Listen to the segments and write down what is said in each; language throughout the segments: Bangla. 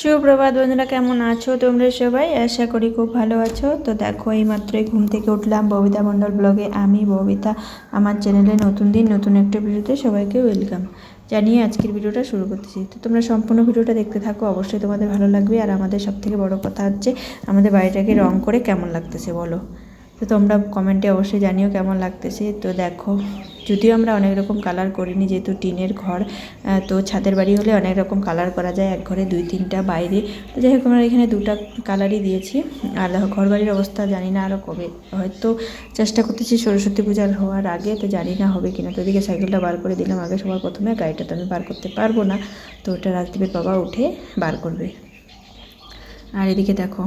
সুপ্রভাত বন্ধুরা, কেমন আছো তোমরা সবাই? আশা করি খুব ভালো আছো। তো দেখো এই মাত্রই ঘুম থেকে উঠলাম ববিতা মণ্ডল ব্লগে। আমি ববিতা, আমার চ্যানেলে নতুন দিন, নতুন একটা ভিডিওতে সবাইকে ওয়েলকাম জানিয়ে আজকের ভিডিওটা শুরু করতেছি। তো তোমরা সম্পূর্ণ ভিডিওটা দেখতে থাকো, অবশ্যই তোমাদের ভালো লাগবে। আর আমাদের সবথেকে বড় কথা হচ্ছে, আমাদের বাড়িটাকে রং করে কেমন লাগতেছে বলো? তো তোমরা কমেন্টে অবশ্যই জানিও কেমন লাগতেছে। তো দেখো যদিও আমরা অনেক রকম কালার করিনি, যেহেতু টিনের ঘর তো ছাদের বাড়ি হলে অনেক রকম কালার করা যায়, এক ঘরে দুই তিনটা বাইরে। তো যাই হোক, আমরা এখানে দুটা কালারই দিয়েছি। আর ঘর বাড়ির অবস্থা জানি না আরও কবে, হয়তো চেষ্টা করতেছি সরস্বতী পূজার হওয়ার আগে, তো জানি না হবে কিনা। তো এদিকে সাইকেলটা বার করে দিলাম, আগে সবার প্রথমে, গাড়িটা তো আমি বার করতে পারব না। তো ওটা রাজদীপের বাবা উঠে বার করবে। আর এদিকে দেখো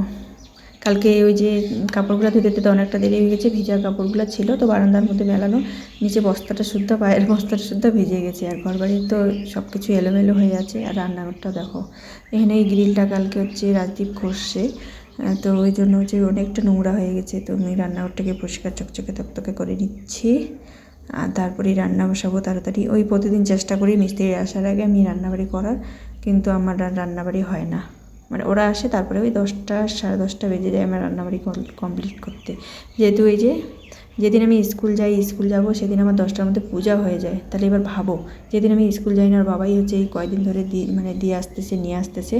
কালকে ওই যে কাপড়গুলো ধুতে ধুতে অনেকটা দেরি হয়ে গেছে, ভিজা কাপড়গুলো ছিল, তো বারান্দার মধ্যে মেলানো নিচে বস্তাটা শুদ্ধ, পায়ের বস্তাটা শুদ্ধ, ভিজে গেছে আর ঘর বাড়ির তো সব কিছু এলোমেলো হয়ে আছে। আর রান্নাঘরটা দেখো, এখানে এই গ্রিলটা কালকে হচ্ছে রাজদীপ ঘষছে তো ওই জন্য হচ্ছে অনেকটা নোংরা হয়ে গেছে, তো আমি রান্নাঘরটাকে পরিষ্কার চকচকে তকতকে করে নিচ্ছি। আর তারপরে রান্না বসাবো তাড়াতাড়ি। ওই প্রতিদিন চেষ্টা করি মিস্ত্রি আসার আগে আমি রান্নাবাড়ি করার, কিন্তু আমার আর রান্নাবাড়ি হয় না। মানে ওরা আসে তারপরে ওই দশটা, সাড়ে দশটা বেজে যায় আমার রান্নাবাড়ি কমপ্লিট করতে। যেহেতু এই যে যেদিন আমি স্কুল যাই, স্কুল যাব সেদিন আমার দশটার মধ্যে পূজা হয়ে যায়। তাহলে এবার ভাবো, যেদিন আমি স্কুল যাই না আর বাবাই হচ্ছে এই কয়দিন ধরে দিয়ে মানে দিয়ে আসতেছে, নিয়ে আসতেছে।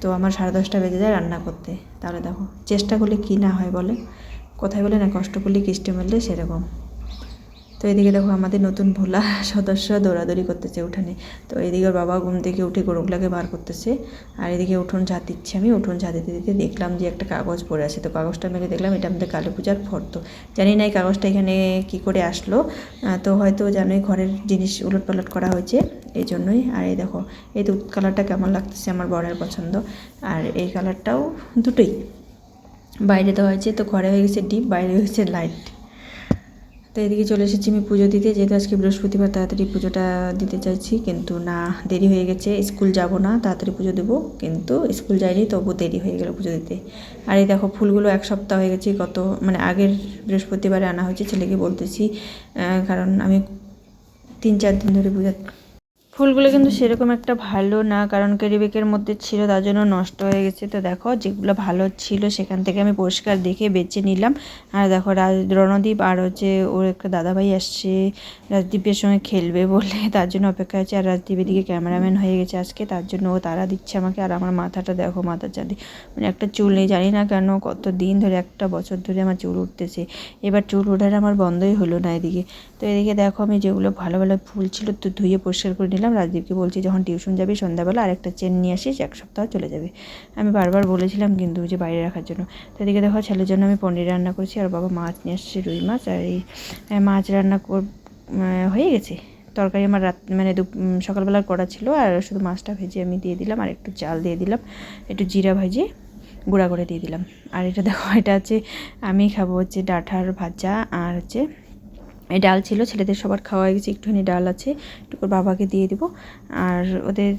তো আমার সাড়ে দশটা বেজে যায় রান্না করতে। তাহলে দেখো, চেষ্টা করলে কী না হয় বলে? কোথায় বলে না, কষ্ট করলে কৃষ্টি মেললে সেরকম। তো এদিকে দেখো আমাদের নতুন ভোলা সদস্য দৌড়াদৌড়ি করতেছে উঠানে। তো এদিকে বাবা ঘুম থেকে উঠে গরুগুলাকে বার করতেছে। আর এদিকে উঠোন ঝাঁত দিচ্ছি আমি। উঠোন ঝাঁত দিতে দিতে দেখলাম যে একটা কাগজ পড়ে আছে। তো কাগজটা মেলে দেখলাম, এটা আমাদের কালী পূজার ফর্দ জানি না এই কাগজটা এখানে কি করে আসলো। তো হয়তো জানোই ঘরের জিনিস উলট পালট করা হয়েছে। এই জন্যই। আর এই দেখো, এই দুধ কালারটা কেমন লাগতেছে আমার বরের পছন্দ। আর এই কালারটাও দুটোই। বাইরে দেওয়া হয়েছে, তো ঘরে হয়ে গেছে ডিপ, বাইরে হয়ে গেছে লাইট। তো এদিকে চলে এসেছি আমি পুজো দিতে, যেহেতু আজকে বৃহস্পতিবার, তাড়াতাড়ি পুজোটা দিতে চাইছি, কিন্তু না, দেরি হয়ে গেছে, স্কুল যাব না, তাড়াতাড়ি পুজো দেবো, কিন্তু স্কুল যাইনি, তবু দেরি হয়ে গেল পুজো দিতে। আর এই দেখো, ফুলগুলো এক সপ্তাহ হয়ে গেছে কত মানে আগের বৃহস্পতিবারে আনা হয়েছে, ছেলেকে বলতেছি কারণ আমি তিন চার দিন ধরে পূজা ফুলগুলো কিন্তু সেরকম একটা ভালো না, কারণ ক্যারিবেকের মধ্যে ছিল তার জন্য নষ্ট হয়ে গেছে। তো দেখো, যেগুলো ভালো ছিল সেখান থেকে আমি পরিষ্কার দেখে বেছে নিলাম। আর দেখো, রাজ, রণদীপ আর হচ্ছে ওর একটা দাদাভাই আসছে। রাজদীপের সঙ্গে খেলবে বলে তার জন্য অপেক্ষা আছে। আর রাজদীপ এদিকে ক্যামেরাম্যান হয়ে গেছে আজকে, তার জন্য ও তারা দিচ্ছে আমাকে। আর আমার মাথাটা দেখো, মাথার চাঁদি। মানে একটা চুল নেই, জানি না কেন কত দিন ধরে, একটা বছর ধরে আমার চুল উঠতেছে। এবার চুল ওঠার আমার বন্ধই হলো না এদিকে। তো এদিকে দেখো আমি যেগুলো ভালো ভালো ফুল ছিল তো ধুয়ে পরিষ্কার করে নিলাম। রাজদীপকে বলছি যখন টিউশন যাবি সন্ধ্যাবেলা আরেকটা চেন নিয়ে আসিস এক সপ্তাহ চলে যাবে। আমি বারবার বলেছিলাম কিন্তু যে বাইরে রাখার জন্য। তো এদিকে দেখো ছেলের জন্য আমি পনির রান্না করছি আর বাবা মাছ নিয়ে আসছে রুই মাছ আর এই মাছ রান্না কর হয়ে গেছে। তরকারি আমার রাত মানে দু উম, সকালবেলার করা ছিল আর শুধু মাছটা ভেজে আমি দিয়ে দিলাম আর একটু চাল দিয়ে দিলাম একটু জিরা ভেজে গুঁড়া করে দিয়ে দিলাম। আর এটা দেখো এটা হচ্ছে আমি খাব হচ্ছে ডাঁঠার ভাজা আর হচ্ছে ডাল ছিল, ছেলেদের সবার খাওয়া হয়ে গেছে, একটুখানি ডাল আছে, একটু বাবাকে দিয়ে দিব। আর ওদের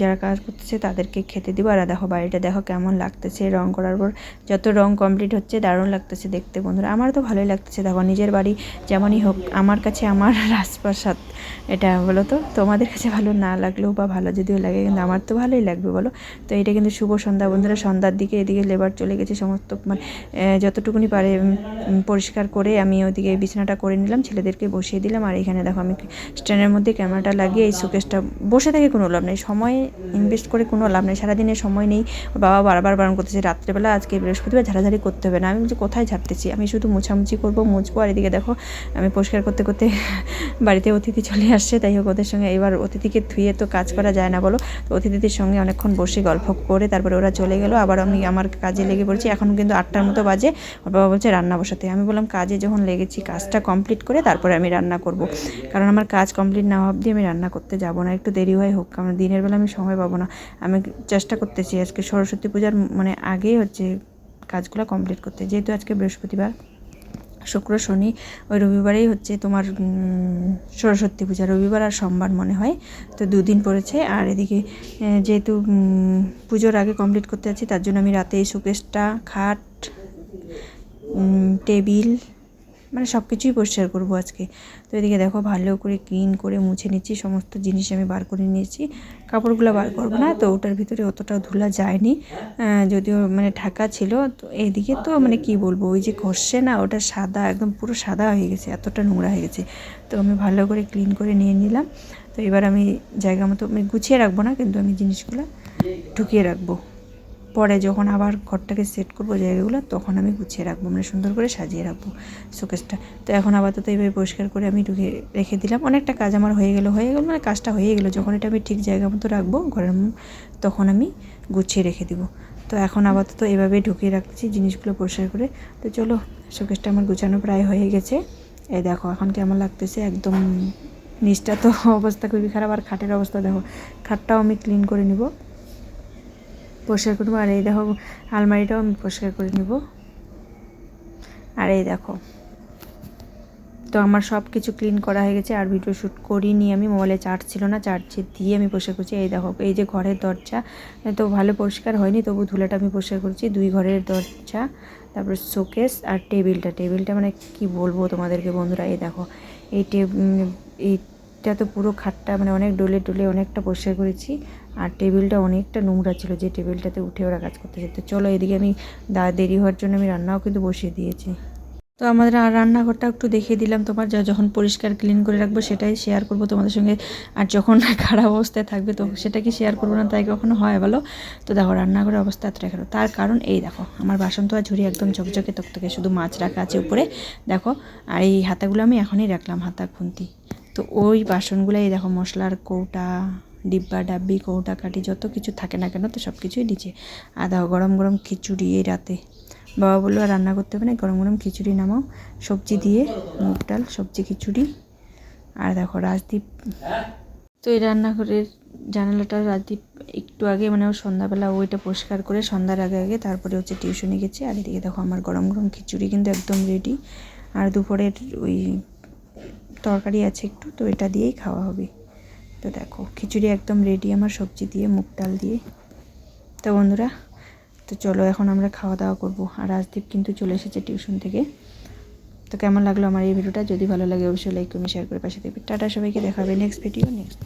যারা কাজ করতেছে তাদেরকে খেতে দিব। আর দেখো বাড়িটা, দেখো কেমন লাগতেছে, রং করার পর যত রং কমপ্লিট হচ্ছে, দারুণ লাগতেছে দেখতে বন্ধুরা। আমার তো ভালোই লাগতেছে, দেখো নিজের বাড়ি যেমনই হোক, আমার কাছে আমার রাজপ্রাসাদ। এটা বলো তো, তোমাদের কাছে ভালো না লাগলেও বা ভালো যদিও লাগে, কিন্তু আমার তো ভালোই লাগবে বলো। তো এটা কিন্তু শুভ সন্ধ্যা বন্ধুরা, সন্ধ্যার দিকে এদিকে লেবার চলে গেছে, সমস্ত মানে যতটুকুনি পারে পরিষ্কার করে আমি ওদিকে বিছানাটা করে নিলাম। ছেলেদেরকে বসিয়ে দিলাম। আর এখানে দেখো আমি স্ট্যান্ডের মধ্যে ক্যামেরাটা লাগিয়ে এই শোকেসটা বসে থেকে কোনো লাভ নেই। সময় ইনভেস্ট করে কোনো লাভ নেই। সারাদিনের সময় নেই। বাবা বারবার বারণ করতেছে, রাত্রেবেলা আজকে বৃহস্পতিবার ঝাড়াঝাড়ি করতে হবে না। আমি বলছি, কোথায় ঝাড়তেছি? আমি শুধু মোছামুছি করব, মুছবো। আর এদিকে দেখো আমি পরিষ্কার করতে করতে বাড়িতে অতিথি চলে আসছে। তাই হোক, ওদের সঙ্গে এবার অতিথিকে ধুয়ে তো কাজ করা যায় না বলো। তো অতিথিদের সঙ্গে অনেকক্ষণ বসে গল্প করে তারপরে ওরা চলে গেলো। আবার আমি আমার কাজে লেগে পড়েছি। এখন কিন্তু আটটার মতো বাজে। ওর বাবা বলছে, রান্না বসাতে। আমি বললাম, কাজে যখন লেগেছি, কাজটা কমপ্লিট করে তারপরে আমি রান্না করব। কারণ আমার কাজ কমপ্লিট না অবধি আমি রান্না করতে যাব না। একটু দেরি হয় হোক, কারণ দিনের বেলা আমি সময় পাবো না। আমি চেষ্টা করতেছি আজকে সরস্বতী পূজার মানে আগেই হচ্ছে কাজগুলো কমপ্লিট করতে। যেহেতু আজকে বৃহস্পতিবার, শুক্র, শনি, ওই রবিবারেই হচ্ছে তোমার সরস্বতী পূজা। রবিবার আর সোমবার মনে হয়, তো দুদিন পড়েছে। আর এদিকে যেহেতু পুজোর আগে কমপ্লিট করতে যাচ্ছি, তার জন্য আমি রাতে এই শোকেসটা খাট টেবিল মানে সব কিছুই পরিষ্কার করব আজকে। তো এদিকে দেখো ভালো করে ক্লিন করে মুছে নিচ্ছি, সমস্ত জিনিস আমি বার করে নিয়েছি। কাপড়গুলো বার করব না, তো ওটার ভিতরে অতটাও ধুলা যায়নি। যদিও মানে ঢাকা ছিল, তো এইদিকে তো মানে কি বলব, ওই যে ঘষছে না, ওটা সাদা, একদম পুরো সাদা হয়ে গেছে, এতটা নোংরা হয়ে গেছে। তো আমি ভালো করে ক্লিন করে নিয়ে নিলাম। তো এবার আমি জায়গা মতো আমি গুছিয়ে রাখব না, কিন্তু আমি জিনিসগুলো ঢুকিয়ে রাখব। পরে যখন আবার ঘরটাকে সেট করব জায়গাগুলো, তখন আমি গুছিয়ে রাখব মানে সুন্দর করে সাজিয়ে রাখব শোকেসটা। তো এখন আপাতত এইভাবে পরিষ্কার করে আমি ঢুকে রেখে দিলাম। অনেকটা কাজ আমার হয়ে গেলো হয়ে গেলো মানে কাজটা হয়ে গেলো। যখন এটা আমি ঠিক জায়গা মতো রাখব ঘরের তখন আমি গুছিয়ে রেখে দিব। তো এখন আপাতত এভাবে ঢুকিয়ে রাখছি জিনিসগুলো পরিষ্কার করে। তো চলো, শোকেসটা আমার গুছানো প্রায় হয়ে গেছে। এই দেখো, এখন কেমন লাগতেছে? একদম নিচটা তো অবস্থা খুবই খারাপ। আর খাটের অবস্থা দেখো, খাটটাও আমি ক্লিন করে নিব। পরিষ্কার করব, আর এই দেখো আলমারিটাও আমি পরিষ্কার করে নিব। আর এই দেখো, তো আমার সব কিছু ক্লিন করা হয়ে গেছে, আর ভিডিও শ্যুট করিনি আমি মোবাইলে চার্জ ছিল না চার্জে দিয়ে আমি পরিষ্কার করছি। এই দেখো, এই যে ঘরের দরজা তো ভালো পরিষ্কার হয়নি, তবু ধুলাটা আমি পরিষ্কার করছি। দুই ঘরের দরজা, তারপর শোকেস আর টেবিলটা টেবিলটা মানে কি বলব তোমাদেরকে বন্ধুরা, এই দেখো, এই টেব এইটা তো পুরো খাটটা মানে অনেক ডলে ডলে অনেকটা পরিষ্কার করেছি। আর টেবিলটা অনেকটা নোংরা ছিল, যে টেবিলটাতে উঠে ওরা কাজ করতে যেত চলো এদিকে আমি দা, দেরি হওয়ার জন্য আমি রান্নাও কিন্তু বসিয়ে দিয়েছি। তো আমাদের আর রান্নাঘরটা একটু দেখিয়ে দিলাম তোমার, যা যখন পরিষ্কার ক্লিন করে রাখব সেটাই শেয়ার করব তোমাদের সঙ্গে। আর যখন খারাপ অবস্থায় থাকবে তো সেটা কি শেয়ার করব না, তাই কখনো হয় বলো? তো দেখো রান্নাঘরের অবস্থা এতটা খারাপ। তার কারণ এই দেখো, আমার বাসন তো আর ঝুড়ি একদম চকচকে তকতকে শুধু মাছ রাখা আছে উপরে। দেখো, আর এই হাতাগুলো আমি এখনই রাখলাম, হাতা খুন্তি। তো ওই বাসনগুলো এই দেখো, মশলার কৌটা, ডিব্বা ডাব্বি, কৌটা কাটি, যত কিছু থাকে না কেন তো সব কিছুই নিচে আর দেখো গরম গরম খিচুড়ি এই রাতে। বাবা বলল, আর রান্না করতে হবে না, গরম গরম খিচুড়ি নামাও, সবজি দিয়ে, মুগ ডাল, সবজি খিচুড়ি, আর দেখো রাজদীপ। তো এই রান্নাঘরের জানালাটা রাজদীপ একটু আগে মানে ও সন্ধ্যাবেলা ওইটা পরিষ্কার করে, সন্ধ্যার আগে আগে তারপরে হচ্ছে টিউশনে গেছে। আর এদিকে দেখো আমার গরম গরম খিচুড়ি কিন্তু একদম রেডি আর দুপুরের ওই তরকারি আছে একটু, তো এটা দিয়েই খাওয়া হবে। তো দেখো, খিচুড়ি একদম রেডি আমার সবজি দিয়ে, মুগ ডাল দিয়ে। তো বন্ধুরা, তো চলো এখন আমরা খাওয়া দাওয়া করব। আর রাজদীপ কিন্তু চলে এসেছে টিউশন থেকে। তো কেমন লাগল আমার এই ভিডিওটা? যদি ভালো লাগে অবশ্যই লাইক কমেন্ট শেয়ার করে পাশে দেবে টাটা সবাইকে দেখাবে নেক্সট ভিডিও নেক্সট